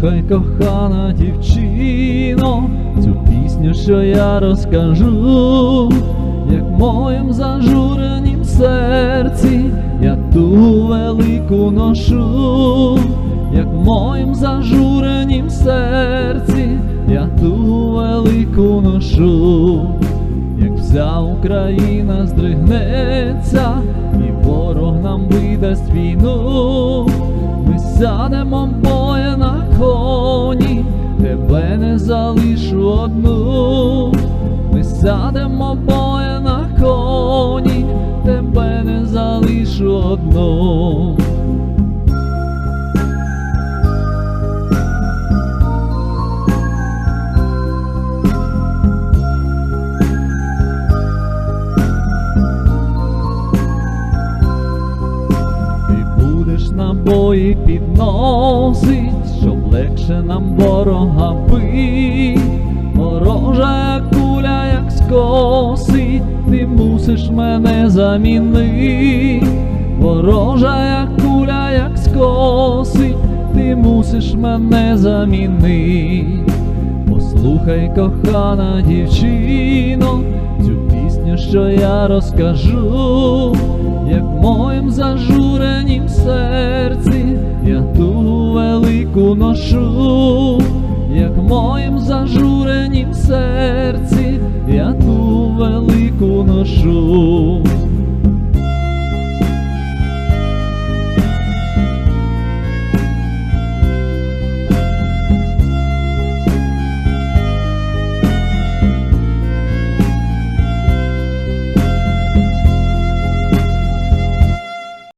Послухай, кохана дівчино, цю пісню, що я розкажу, як моїм зажуренім серці, я ту велику ношу, як моїм зажуренім серці, я ту велику ношу, як вся Україна здригнеться, і ворог нам видасть війну. Ми сядемо боє на одну. Ми сядемо боє на коні, тебе не залишу одну. Набої підносить, щоб легше нам ворога бить. Скосить, ти мусиш мене замінити. Ворожа куля, як скосить, ти мусиш мене замінити. Послухай, кохана дівчино, цю пісню, що я розкажу, як моїм зажуренім серці, я ту велику ношу, я ту велику ношу.